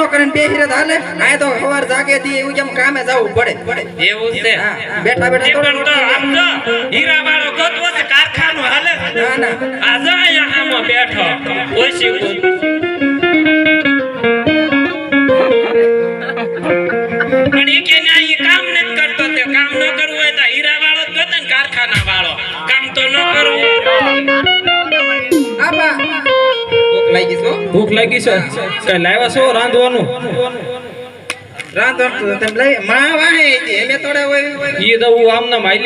નો કરીને બેસી રહે હાલે આ તો સવાર જાગે દી એવું જેમ કામે જવું પડે. એવું છે. બેઠા બેઠા એ થોડું પણ તો આમ જો હીરા વાળો ગોતવો છે કારખાનું હાલે ના ના. આ જો આમાં બેઠો. ઓછી પણ એ કે ના, ઈ કામ નથી કરતો તે. કામ ન કરવું હોય તો હીરા વાળો જ ગોતે ને કારખાના વાળો. કામ તો ન કરવું. લાગી છે ભૂખ લાગી છે કઈ લાવ્યા છો રાંધવાનું રાંધવાનું તેમ લઈ માં વાહે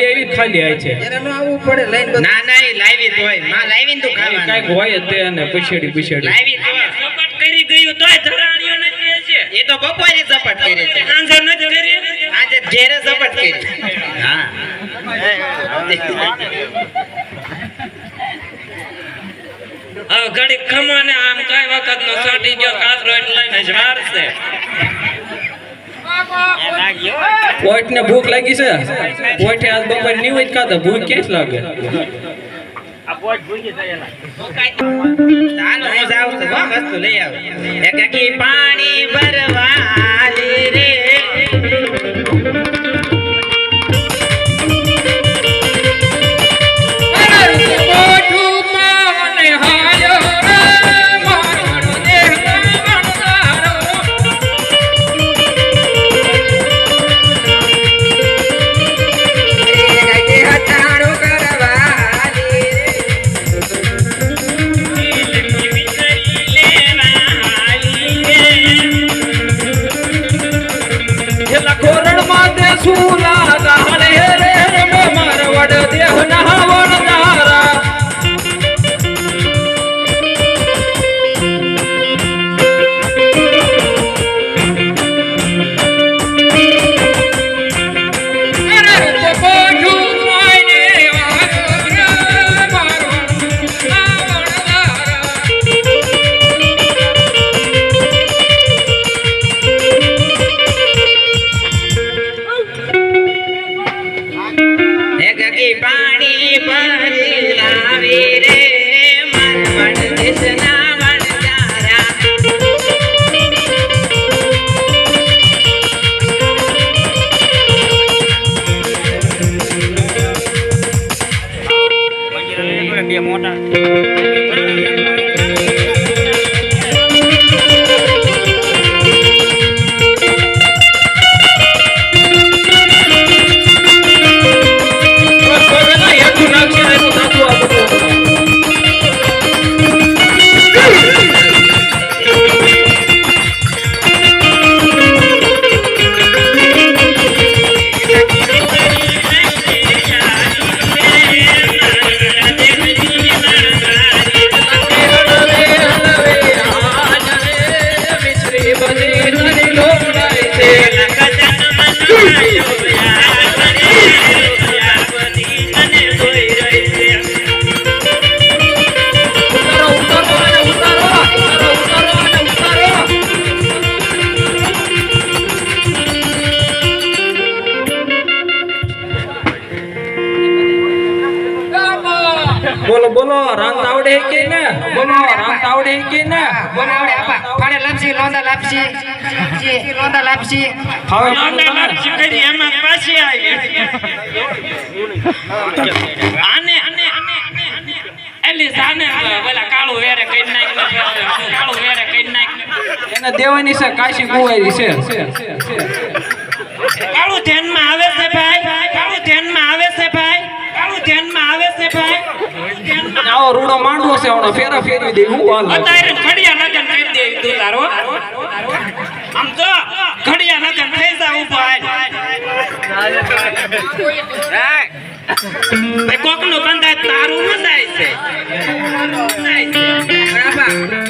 આવી ખાલી આવી છે એને નો આવવું પડે લઈને ના લાવી માં લાવીને તું ખાવાનું કાંઈક હોય તે અને પછેડી પછેડી લાવી જ સપટ કરી ગયું તોય ધરાણીઓ નથી હશે એ તો બપોરે ઝપટ કરી છે સાંજે નથી કરી આજે ઘેરે ઝપટ કરી હા હવે ઘડીક ખમો આમ કઈ વખત નો સાટી ગયો કાતરો એટલે લઈને જ વારશે પોઈટ ને ભૂખ લાગી છે? પોઈટે આજ બપોરની હોય જ ખાતા ભૂખ જ લાગે? ચાલો હું જાઉં છું વસ્તુ લઈ આવું. એક એકી પાણી ભરવા રે. એકી પાણી ભરી લાવી રે. મારવડ દેશના વણજારા ઉતારો, ને આપા. ફાડે લાપસી લોંદા લાપસી. લાપસી, લોંદા લાપસી. હવે લોંદા લાપસી કરી એમાં પાછી આવી. આને આને આને આને એલી જાને પેલા કાળું વેરે કઈ નાખ કાળું વેરે કઈ નાખ એને દેવાની છે કાશી કુવારી છે. કાળું ધ્યાનમાં આવે છે ભાઈ? કાળું ધ્યાનમાં આવે છે ભાઈ? કાળું ધ્યાનમાં આવે છે ભાઈ? આવો રૂડો માંડવો છે હમણાં ફેરા ફેરવી દે હું અત્યારે ઘડિયા લગન કરી દે તું તારો આમ તો ઘડિયા થઈ જા ઊભો ભાઈ કોકનું બંધાય તારું ન છે. થાય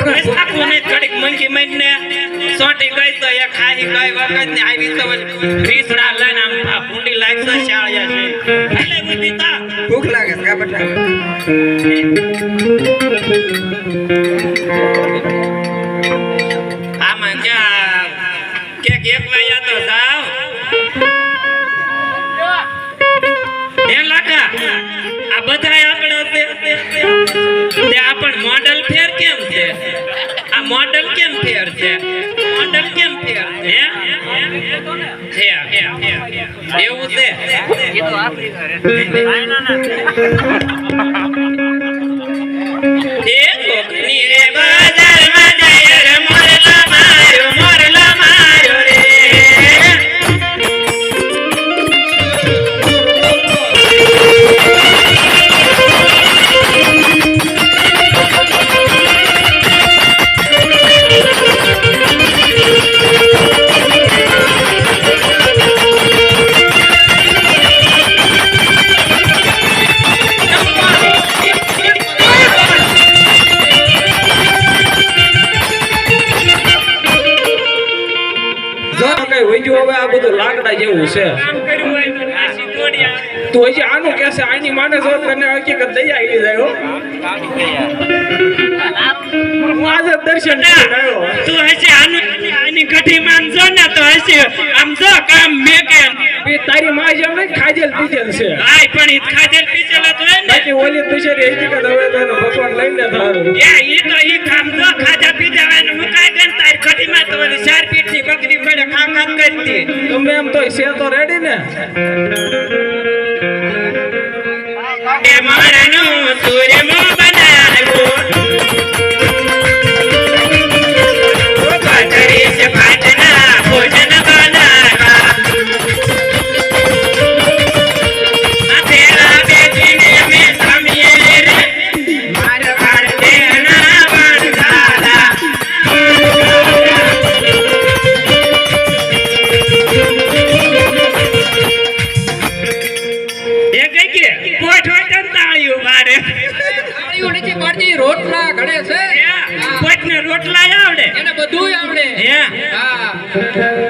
કઈ શકો બસ આખું નહીં મંગી મહિને સોટી ગઈ તો એ ખાઈ ગઈ વખત ને આવી તો રીસડા લઈને આમ ભૂંડી શાળિયા છે. એટલે બુદ્ધિ તા ભૂખ લાગે છે બટા? આમાં ક્યાં ટેકવાયા તો સાવ એ લાકા આ બધાય આપણે તે આ પણ મોડલ મોડલ કેમ ફેર છે? મોડલ કેમ ફેર છે? હે? છે એવું છે? તને હકીકત આનું કઠી ને તો હશે આમ જો કામ મેકે બે તારી માં જેમ નહીં ખાજેલ પીજેલ છે આય પણ ઈ ખાજેલ પીચેલ તો ને ઓલી બિચારી હકીકત હવે તો એનો ભગવાન લઈને થારું એ તો ઈ કામ જો, ખાજા પીજાવાનું મુકાય ગન તારી કઠી માં તો ચાર પીઠની તમે એમ તો છે તો રેડી ને.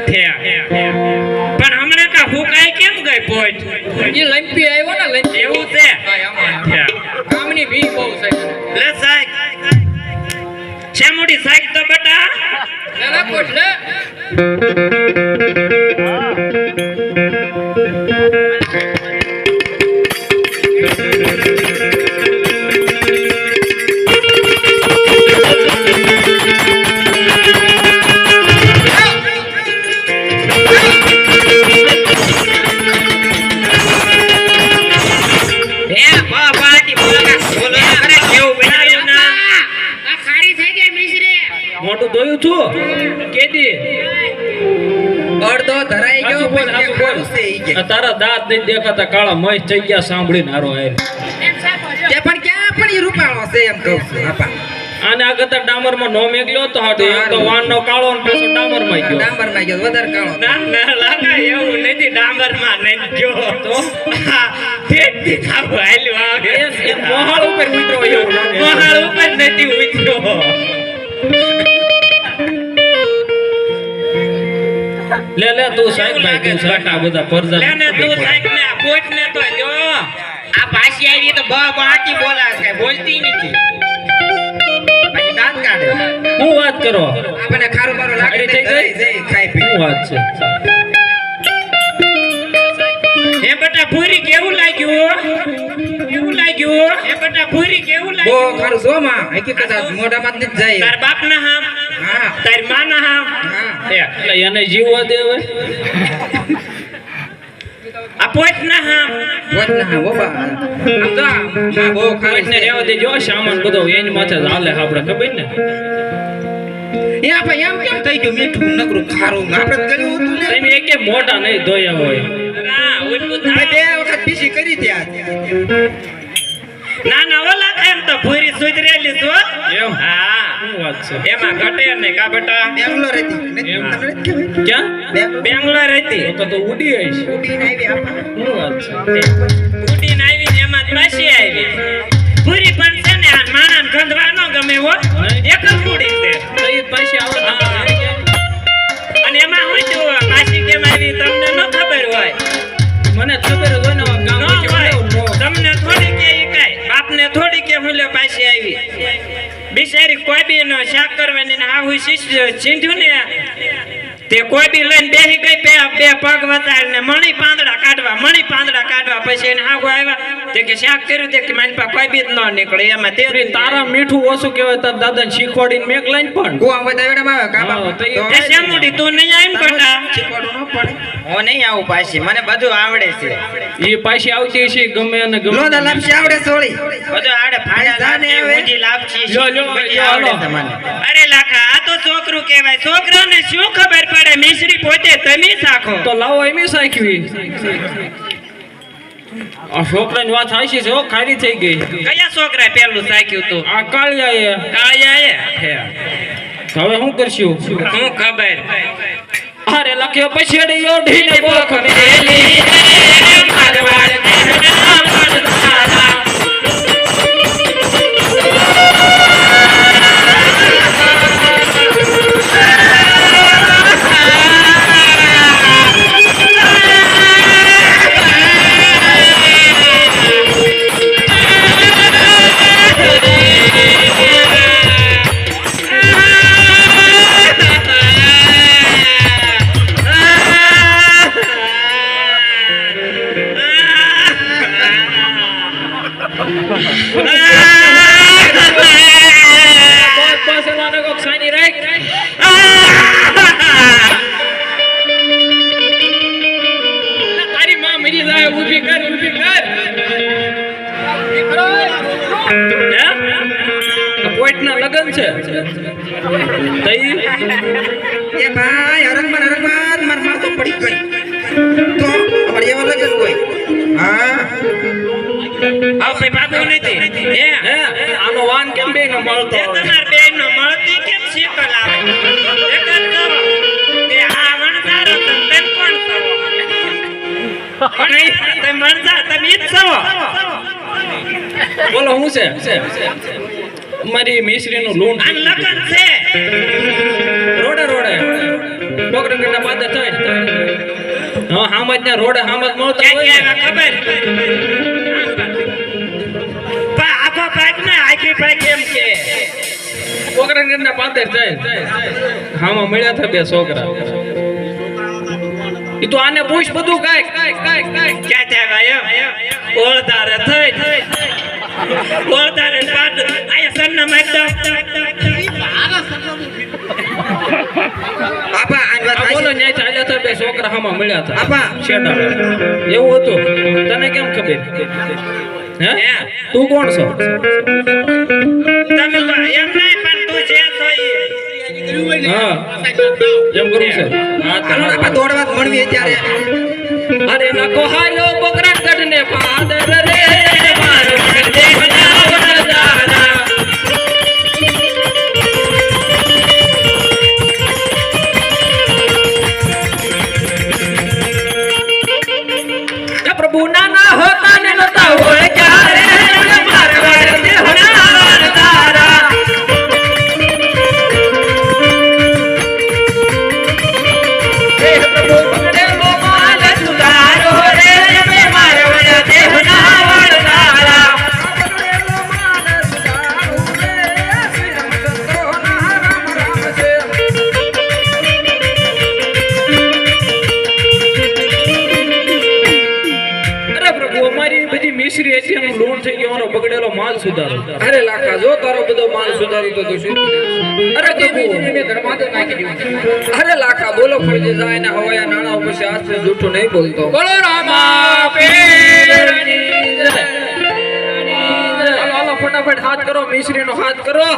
થયા. પણ હમણાં કા ફૂકાય કેમ ગઈ પોઠ એ લંપી આવ્યો ને લંપી. એવું છે? કામની ભી બહુ છે. લે સાહેબ. છે મોટી સાહેબ તો બેટા? લે લે કોટ લે મોટું ધોયું છું. કેદી? અડધો ધરાઈ ગયો. આ તારા દાંત નહીં દેખાતા કાળા મય થઈ ગયા સાંભળીને હારો આય કે પણ ક્યાં પણ ઈ રૂપાળો છે એમ કહું છું આપા આને આ કરતા ડામરમાં નો મેકલ્યો તો હતો એક તો વાનનો કાળો ને પાછો ડામરમાં ગયો. ડાંબરમાં ગયો વધારે કાળો. ના ના લાગા એવું નથી ડામરમાં નહીં ગયો તો થી ખાવું હાલ્યું આવે મોહાળ ઉપર ઉતરો એવું લાગે. મહાળ ઉપર નથી ઉતર્યો. લે લે તું સાહેબ ભાઈ સાહેબ આ બધા પરજા લે ને તું સાહેબ ને કોટ ને તો જો આ પાછી આવી તો બ બાટી બોલા છે બોલતી નથી. પછી દાંત કાઢે. હું વાત કરો? આપણે ખારું મારું લાગે થઈ ગઈ? ખાઈ પી. હું વાત છે? એ બેટા પૂરી કેવું લાગ્યું? કેવું લાગ્યું? એ બેટા પૂરી કેવું લાગ્યું? બો ખારું જો માં હકીકત મોઢામાં જ જાય. તાર બાપ ના હા તારમાં ના હામ હા. હે એટલે એને જીવવા દે હવે. આ પોટ ના હામ બોલ ના હા બોબા આમ તો આ માં બહુ ખારું કોઈને રહેવા દેજો સામાન બધો એની માથે હાલે આપણે ખબર ને? એ આપણે એમ કેમ થઈ ગયું? મીઠું નકરું ખારું આપણે કર્યું હતું ને? તમે એકે મોટા નહીં ધોયા હોય. બે વખત પીસી કરી ત્યાં ના ના ઓલા એમ તો ભૂરી સુધરેલી છો એમ? હા. એમાં ઘટે નહીં કા બેટા? બેંગ્લોર હતી તમને ક્યાં? બેંગ્લોર. બેંગ્લોર હતી તો તો ઉડી આવીશ ઉડીને આવી શું વાત છે? ઉડીને આવી ને એમાં પાછી આવી. પૂરી પણ છે ને આ માણસ ગંધવા ન ગમે હો. એક જ પૂરી છે. તઈ પાછી આવે અને એમાં હું પાછી કેમ આવી? તમને ન ખબર હોય. મને ખબર હોય ને ગામ. તમને થોડી કે ઈ બાપને થોડી કે હું લે પાછી આવી. બિચારી કોઈ બી શાક કરવાની ને આવું ચીંધ્યું ને તે કોઈ બી લઈને બેસી ગઈ બે બે પગ વતાડીને મણી પાંદડા કાઢવા મણી પાંદડા કાઢવા પછી એને આગો આવ્યા. તે કે શાક કર્યું તે કે મારી પાસે કોઈ બી ન નીકળે એમાં તે તારા મીઠું ઓછું કહેવાય તાર દાદાને શીખવાડીને મેક લઈને પણ. ગોવા બધા એવડામાં આવે કાબા તો એ- શ્યામુડી તું નહીં ન પડે. હું નહીં આવું પાછી મને બધું આવડે છે. એ પાછી આવતી છે ગમે અને ગમે. લોદા લાપસી આવડે સોળી. બધું આવડે ફાડા લાપસી. ઊંધી લાપસી, જો હાલો. અરે લાખા આ તો છોકરું કહેવાય. છોકરાને શું ખબર પડે? મિશ્રી પોતે તમે સાખો તો લાવો એમી સાખવી. આ છોકરાની વાત સાચી છે હો થઈ ગઈ. કયા છોકરાએ પેલું સાખ્યું તું આ કાળિયાએ. કાળિયાએ? હવે શું કરશું? શું ખબર? અરે લખ્યો પછી ઓઢીને બોખ મેલી મારવાડ પોઈન્ટના લગન છે? તઈ? એ ભાઈ હરકમાન હરકમાન માર માર તો પડી ગઈ. તો અમારે એવા લગન હોય. હા? આવ ભાઈ ભાગો નથી. હે? હે? આનો વાન કેમ બે નો મળતો તમાર મળતી કેમ આવે? એક જ તે આ વણઝારો તેમ? નહીં, વણઝાર જ છો. બોલો હું છે? મારી મિશ્રી નું લૂણ આન લગન છે. રોડે રોડે. ડોકરંગના પાદે થાય. હા હામજ ને રોડે હામજ મળતા હોય ખબર? પા આખો ભાગ ને આખી ભાગ એમ કે. ડોકરંગના પાદે જાય હામાં મળ્યા હતા બે છોકરા. ઈ તો આને પૂછ બધું કાંઈક. કાંઈક કાંઈક કાંઈક ક્યાં થયા એમ? ઓળધારે થઈ. ઓળધારે પાદ આયા સન્ના એકદમ આપા આ બોલો. ન્યાય ચાલ્યા હતા બે છોકરા હામાં મળ્યા હતા. આપા. શેઠા. એવું હતું. તને કેમ ખબર? હે? હે? તું કોણ છો? તમે એમ નહીં પણ જે દોડવા મળવી અરે નકો હાલો બકરા કઢને પાદર રે. અરે લાખા બોલો ફરજે જાય ને હવાયા નાણા પછી આશરે જૂઠું નહીં બોલતો. બોલો રામા ફટાફટ હાથ કરો મિશ્રી નો હાથ કરો.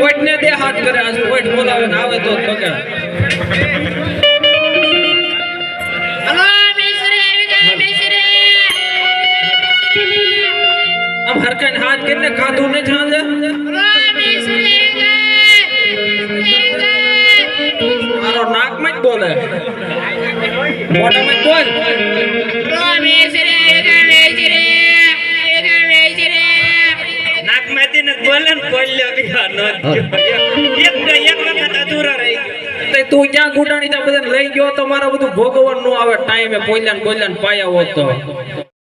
કોઈટને દે હાથ કરે આજ કોઈટ બોલાવે ને આવે તો જ હરકાઈને હાથ કરીને ખાધું ને ગઈ મારો બોલે. મોઢામાં જ બોલ. ગઈ મિશ્રી આવી ગઈ મિશ્રી ને બોલે ને બોલ્યો એક ને એક વખત અધૂરા રહી તું ક્યાં ગુટાણી બધાને લઈ ગયો તો મારા બધું ભોગવવાનું આવે. ટાઈમે બોલ્યા બોલ્યા પાયા હોત તો.